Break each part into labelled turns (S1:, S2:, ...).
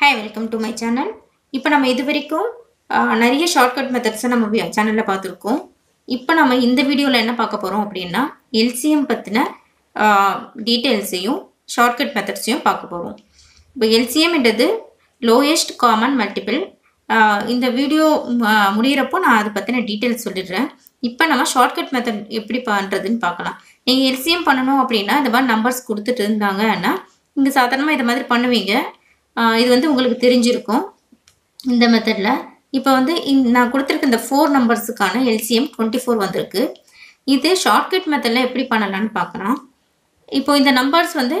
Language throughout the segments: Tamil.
S1: Hi welcome to my channel இப்போ நம்ம இது வரைக்கும் நிறைய ஷார்ட்கட் மெத்தட்ஸை நம்ம சேனலில் பார்த்துருக்கோம். இப்போ நம்ம இந்த வீடியோவில் என்ன பார்க்க போகிறோம் அப்படின்னா எல்சிஎம் பற்றின டீட்டெயில்ஸையும் ஷார்ட்கட் மெத்தட்ஸையும் பார்க்க போகிறோம் இப்போ எல்சிஎம்ன்றது லோயஸ்ட் காமன் மல்டிபிள் இந்த வீடியோ முடியிறப்போ நான் அதை பற்றின டீட்டெயில்ஸ் சொல்லிடுறேன். இப்போ நம்ம ஷார்ட்கட் மெத்தட் எப்படி பண்ணுறதுன்னு பார்க்கலாம். நீங்கள் எல்சிஎம் பண்ணணும் அப்படின்னா இந்த மாதிரி நம்பர்ஸ் கொடுத்துட்டு இருந்தாங்கன்னா நீங்கள் சாதாரணமாக இதை மாதிரி பண்ணுவீங்க. இது வந்து உங்களுக்கு தெரிஞ்சிருக்கும் இந்த மெத்தடில் இப்போ வந்து நான் கொடுத்துருக்க இந்த four நம்பர்ஸுக்கான L C M twenty four வந்திருக்கு. இது ஷார்ட்கட் மெத்தடில் எப்படி பண்ணலான்னு பார்க்கலாம். இப்போ இந்த நம்பர்ஸ் வந்து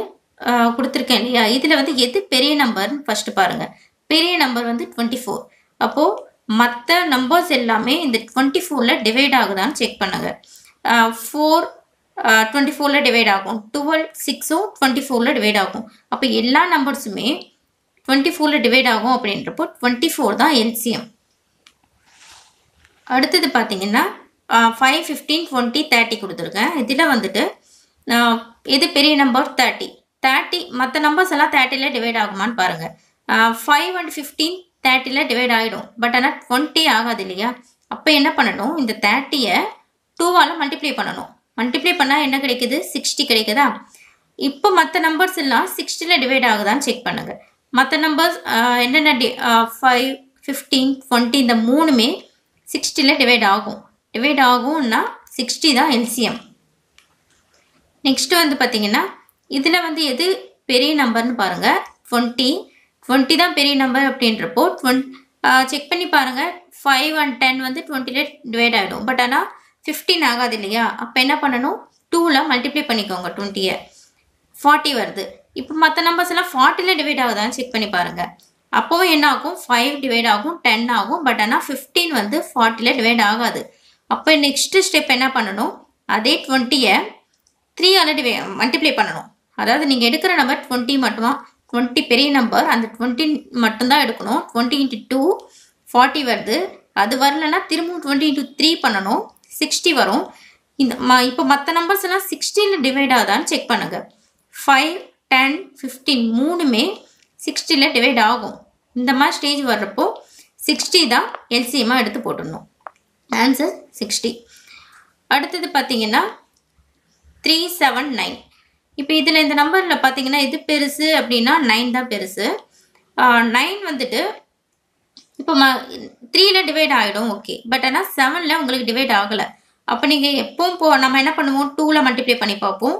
S1: கொடுத்துருக்கேன் இல்லையா? இதில் வந்து எது பெரிய நம்பர்னு ஃபஸ்ட்டு பாருங்கள் பெரிய நம்பர் வந்து டுவெண்ட்டி ஃபோர் அப்போது மற்ற நம்பர்ஸ் எல்லாமே இந்த டுவெண்ட்டி ஃபோரில் டிவைட் ஆகுதான்னு செக் பண்ணுங்கள் ஃபோர் டுவெண்ட்டி ஃபோரில் டிவைட் ஆகும். டுவெல் சிக்ஸும் டுவெண்ட்டி ஃபோரில் டிவைட் ஆகும். அப்போ எல்லா நம்பர்ஸுமே டுவெண்ட்டி ஃபோரில் டிவைட் ஆகும் அப்படின்றப்போ டுவெண்ட்டி ஃபோர் தான் எல்சிஎம் அடுத்தது பார்த்தீங்கன்னா ஃபைவ் ஃபிஃப்டீன் டுவெண்ட்டி தேர்ட்டி கொடுத்துருக்கேன். இதில் வந்துட்டு இது பெரிய நம்பர் தேர்ட்டி தேர்ட்டி மற்ற நம்பர்ஸ் எல்லாம் தேர்ட்டியில் டிவைட் ஆகுமான்னு பாருங்கள் ஃபைவ் அண்ட் ஃபிஃப்டீன் தேர்ட்டியில் டிவைட் ஆகிடும் பட் ஆனால் டுவெண்ட்டி ஆகாது இல்லையா? அப்போ என்ன பண்ணணும்? இந்த தேர்ட்டியை டூவால் மல்டிப்ளை பண்ணணும். மல்டிப்ளை பண்ணால் என்ன கிடைக்குது? சிக்ஸ்டி கிடைக்குதா? இப்போ மற்ற நம்பர்ஸ் எல்லாம் சிக்ஸ்டியில் டிவைட் ஆகுதான்னு செக் பண்ணுங்கள் மற்ற நம்பர்ஸ் என்னென்ன டி ஃபைவ் ஃபிஃப்டீன் டுவெண்ட்டி இந்த மூணுமே சிக்ஸ்டியில் டிவைட் ஆகும். டிவைட் ஆகும்னா சிக்ஸ்டி தான் எல்சிஎம் நெக்ஸ்ட்டு வந்து பார்த்தீங்கன்னா இதில் வந்து எது பெரிய நம்பர்னு பாருங்கள் டுவெண்ட்டி டுவெண்ட்டி தான் பெரிய நம்பர் அப்படின்றப்போ டுவெண்ட் செக் பண்ணி பாருங்கள் ஃபைவ் அண்ட் டென் வந்து டுவெண்ட்டியில் டிவைட் ஆகிடும் பட் ஆனால் ஃபிஃப்டீன் ஆகாது இல்லையா? அப்போ என்ன பண்ணணும்? டூவில் மல்டிப்ளை பண்ணிக்கோங்க டுவெண்ட்டியை ஃபார்ட்டி வருது. இப்போ மற்ற நம்பர்ஸ் எல்லாம் ஃபார்ட்டியில் டிவைட் ஆகுதான்னு செக் பண்ணி பாருங்கள் அப்போவும் என்ன ஆகும்? ஃபைவ் டிவைட் ஆகும் டென் ஆகும் பட் ஆனால் ஃபிஃப்டீன் வந்து ஃபார்ட்டியில் டிவைட் ஆகாது. அப்போ நெக்ஸ்ட்டு ஸ்டெப் என்ன பண்ணணும்? அதே டுவெண்ட்டியை த்ரீயால் டிவை மல்டிப்ளை பண்ணணும். அதாவது நீங்கள் எடுக்கிற நம்பர் டுவெண்ட்டி மட்டுமா டுவெண்ட்டி பெரிய நம்பர் அந்த டுவெண்ட்டி மட்டும்தான் எடுக்கணும். டுவெண்ட்டி இன்ட்டு டூ ஃபார்ட்டி வருது. அது வரலன்னா திரும்பவும் டுவெண்ட்டி இன்ட்டு த்ரீ பண்ணணும். சிக்ஸ்டி வரும். இந்த ம இப்போ மற்ற நம்பர்ஸ் எல்லாம் சிக்ஸ்டியில் டிவைட் ஆகுதான்னு செக் பண்ணுங்கள் ஃபைவ் டென் ஃபிஃப்டீன் மூணுமே சிக்ஸ்டியில் டிவைட் ஆகும். இந்த மாதிரி ஸ்டேஜ் வர்றப்போ சிக்ஸ்டி தான் எல்சிஎம்மாக எடுத்து போட்டுடணும். ஆன்சர் சிக்ஸ்டி அடுத்தது பார்த்தீங்கன்னா த்ரீ செவன் நைன் இப்போ இதில் இந்த நம்பரில் பார்த்தீங்கன்னா இது பெருசு அப்படின்னா நைன் தான் பெருசு. நைன் வந்துட்டு இப்போ ம த்ரீயில் டிவைட் ஆகிடும் ஓகே பட் ஆனால் செவனில் உங்களுக்கு டிவைட் ஆகலை. அப்போ நீங்கள் எப்பவும் போ நம்ம என்ன பண்ணுவோம்? டூவில் மல்டிப்ளை பண்ணி பார்ப்போம்.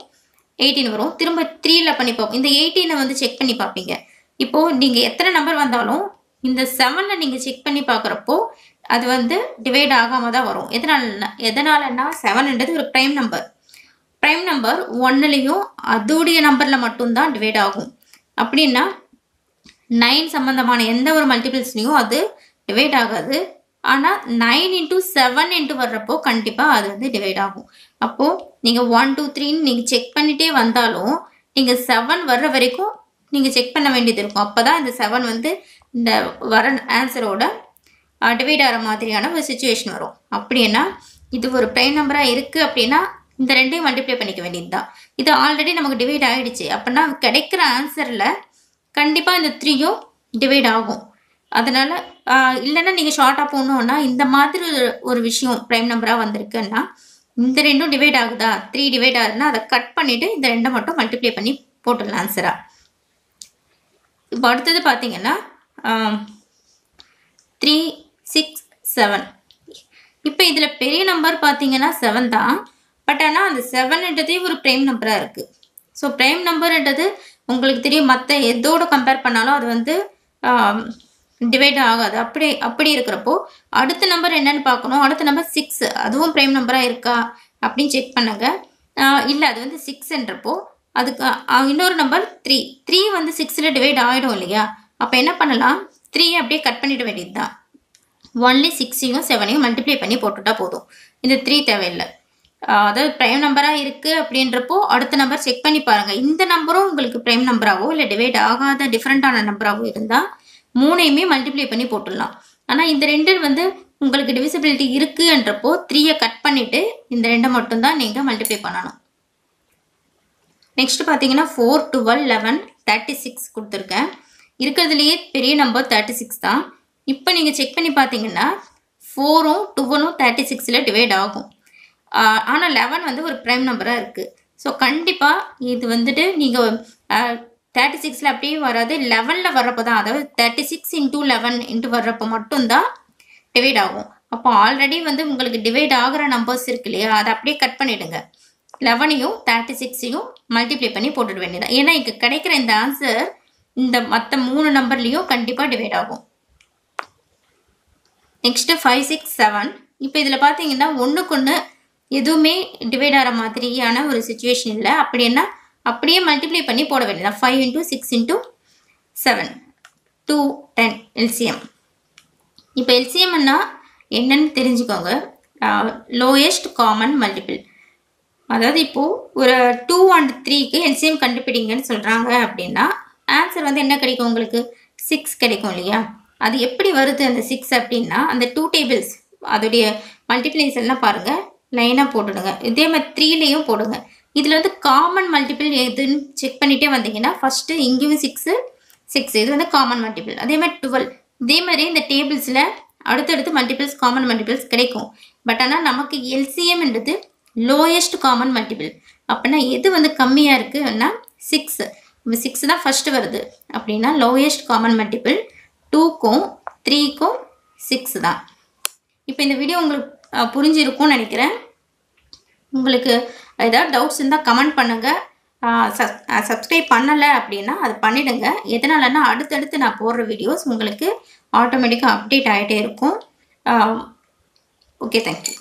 S1: எயிட்டீன் வரும். திரும்ப த்ரீயில் பண்ணி பார்ப்போம் இந்த எயிட்டீனை வந்து செக் பண்ணி பார்ப்பீங்க இப்போது நீங்கள் எத்தனை நம்பர் வந்தாலும் இந்த செவனில் நீங்கள் செக் பண்ணி பார்க்குறப்போ அது வந்து டிவைட் ஆகாமல் தான் வரும். எதனால எதனாலன்னா செவன்ன்றது ஒரு ப்ரைம் நம்பர் ப்ரைம் நம்பர் ஒன்னுலேயும் அதோடைய நம்பரில் மட்டும்தான் டிவைட் ஆகும். அப்படின்னா நைன் சம்மந்தமான எந்த ஒரு மல்டிபிள்ஸ்லேயும் அது டிவைட் ஆகாது. ஆனால் நைன் இன்ட்டு செவன் இன்ட்டு வர்றப்போ கண்டிப்பாக அது வந்து டிவைட் ஆகும். அப்போது நீங்கள் ஒன் டூ த்ரீன்னு நீங்கள் செக் பண்ணிகிட்டே வந்தாலும் நீங்கள் செவன் வர்ற வரைக்கும் நீங்கள் செக் பண்ண வேண்டியது இருக்கும். அப்போ தான் இந்த செவன் வந்து இந்த வர ஆன்சரோட டிவைட் ஆகிற மாதிரியான ஒரு சுச்சுவேஷன் வரும். அப்படின்னா இது ஒரு ப்ரைம் நம்பராக இருக்குது அப்படின்னா இந்த ரெண்டையும் மல்டிப்ளை பண்ணிக்க வேண்டியது தான் இது ஆல்ரெடி நமக்கு டிவைட் ஆகிடுச்சு அப்படின்னா கிடைக்கிற ஆன்சரில் கண்டிப்பாக இந்த த்ரீயும் டிவைட் ஆகும். அதனால் இல்லைன்னா நீங்கள் ஷார்ட்டாக போகணுன்னா இந்த மாதிரி ஒரு- ஒரு விஷயம் ப்ரைம் நம்பராக வந்திருக்குன்னா இந்த ரெண்டும் டிவைட் ஆகுதா? த்ரீ டிவைட் ஆகுதுன்னா அதை கட் பண்ணிவிட்டு இந்த ரெண்டை மட்டும் மல்டிப்ளை பண்ணி போட்டுடலாம் ஆன்சராக இப்போ அடுத்தது பார்த்தீங்கன்னா த்ரீ சிக்ஸ் செவன் இப்போ இதில் பெரிய நம்பர் பார்த்தீங்கன்னா செவன் தான். பட் ஆனால் அந்த செவன்ன்றதே ஒரு ப்ரைம் நம்பராக இருக்குது ஸோ ப்ரைம் நம்பர்ன்றது உங்களுக்கு தெரியும் மற்ற எதோடு கம்பேர் பண்ணாலும் அது வந்து டிவைட் ஆகாது. அப்படி அப்படி இருக்கிறப்போ அடுத்த நம்பர் என்னன்னு பார்க்கணும். அடுத்த நம்பர் சிக்ஸ் அதுவும் ப்ரைம் நம்பராக இருக்கா? அப்படின்னு செக் பண்ணுங்க. இல்லை அது வந்து சிக்ஸ்ன்றப்போ அதுக்கு இன்னொரு நம்பர் த்ரீ த்ரீ வந்து சிக்ஸில் டிவைட் ஆகிடும் இல்லையா? அப்போ என்ன பண்ணலாம்? த்ரீ அப்படியே கட் பண்ணிட வேண்டியது தான் ஒன்லி சிக்ஸையும் செவனையும் மல்டிப்ளை பண்ணி போட்டுட்டா போதும். இந்த த்ரீ தேவையில்லை. அதாவது ப்ரைம் நம்பராக இருக்குது அப்படின்றப்போ அடுத்த நம்பர் செக் பண்ணி பாருங்கள் இந்த நம்பரும் உங்களுக்கு ப்ரைம் நம்பராகவோ இல்லை டிவைட் ஆகாத டிஃப்ரெண்ட்டான நம்பராகவோ இருந்தால் மூணையுமே மல்டிப்ளை பண்ணி போட்டுடலாம். ஆனால் இந்த ரெண்டு வந்து உங்களுக்கு டிவிசிபிலிட்டி இருக்குன்றப்போ த்ரீயை கட் பண்ணிவிட்டு இந்த ரெண்டை மட்டும்தான் நீங்கள் மல்டிப்ளை பண்ணணும். நெக்ஸ்ட் பார்த்தீங்கன்னா four twelve eleven thirty six கொடுத்துருக்கேன். இருக்கிறதுலையே பெரிய நம்பர் தேர்ட்டி சிக்ஸ் தான். இப்போ நீங்கள் செக் பண்ணி பார்த்தீங்கன்னா ஃபோரும் டுவலும் தேர்ட்டி சிக்ஸில் டிவைட் ஆகும். ஆனால் லெவன் வந்து ஒரு ப்ரைம் நம்பராக இருக்குது ஸோ கண்டிப்பாக இது வந்துட்டு நீங்கள் தேர்ட்டி சிக்ஸில் அப்படியே வராது. லெவனில் வர்றப்போ தான் அதாவது thirty six into eleven into வர்றப்போ மட்டும்தான் டிவைட் ஆகும். அப்போ ஆல்ரெடி வந்து உங்களுக்கு டிவைட் ஆகிற நம்பர்ஸ் இருக்கு இல்லையா? அதை அப்படியே கட் பண்ணிவிடுங்க லெவனையும் தேர்ட்டி சிக்ஸையும் மல்டிப்ளை பண்ணி போட்டுட வேண்டியதான் ஏன்னா இங்கே கிடைக்கிற இந்த ஆன்சர் இந்த மற்ற மூணு நம்பர்லேயும் கண்டிப்பாக டிவைட் ஆகும். நெக்ஸ்ட்டு ஃபைவ் சிக்ஸ் செவன் இப்போ இதில் பார்த்தீங்கன்னா ஒன்றுக்கு ஒன்று எதுவுமே டிவைட் ஆகிற மாதிரியான ஒரு சுச்சுவேஷன் இல்லை. அப்படின்னா அப்படியே மல்டிப்ளை பண்ணி போட வேண்டியதான் five into six into seven two ten LCM இப்போ எல்சிஎம்னா என்னன்னு தெரிஞ்சுக்கோங்க. லோயஸ்ட் காமன் மல்டிபிள் அதாவது இப்போது ஒரு டூ அண்ட் த்ரீக்கு எல்சிஎம் கண்டுபிடிங்கன்னு சொல்கிறாங்க அப்படின்னா ஆன்சர் வந்து என்ன கிடைக்கும் உங்களுக்கு? சிக்ஸ் கிடைக்கும் இல்லையா? அது எப்படி வருது அந்த சிக்ஸ் அப்படின்னா அந்த டூ டேபிள்ஸ் அதோடைய மல்டிப்ளைஸ் எல்லாம் பாருங்கள் லைனாக போட்டுடுங்க. இதே மாதிரி த்ரீலேயும் போடுங்க. இதில் வந்து காமன் மல்டிபிள் எதுன்னு செக் பண்ணிகிட்டே வந்தீங்கன்னா ஃபஸ்ட்டு இங்கேயும் சிக்ஸு சிக்ஸ் இது வந்து காமன் மல்டிபிள் அதே மாதிரி டுவெல் இதே மாதிரி இந்த டேபிள்ஸில் அடுத்தடுத்து மல்டிபிள்ஸ் காமன் மல்டிபிள்ஸ் கிடைக்கும். பட் ஆனால் நமக்கு எல்சிஎம்ன்றது லோயஸ்ட் காமன் மல்டிபிள் அப்படின்னா எது வந்து கம்மியாக இருக்குன்னா சிக்ஸ் சிக்ஸ் தான் ஃபஸ்ட்டு வருது. அப்படின்னா லோயஸ்ட் காமன் மல்டிபிள் டூக்கும் த்ரீக்கும் சிக்ஸ் தான். இப்போ இந்த வீடியோ உங்களுக்கு புரிஞ்சிருக்கும்னு நினைக்கிறேன். உங்களுக்கு ஏதாவது டவுட்ஸ் இருந்தால் கமெண்ட் பண்ணுங்கள் சப் சப்ஸ்கிரைப் பண்ணலை அப்படின்னா அது பண்ணிவிடுங்க எதனாலன்னா அடுத்தடுத்து நான் போடுற வீடியோஸ் உங்களுக்கு ஆட்டோமேட்டிக்காக அப்டேட் ஆகிட்டே இருக்கும். Okay thank you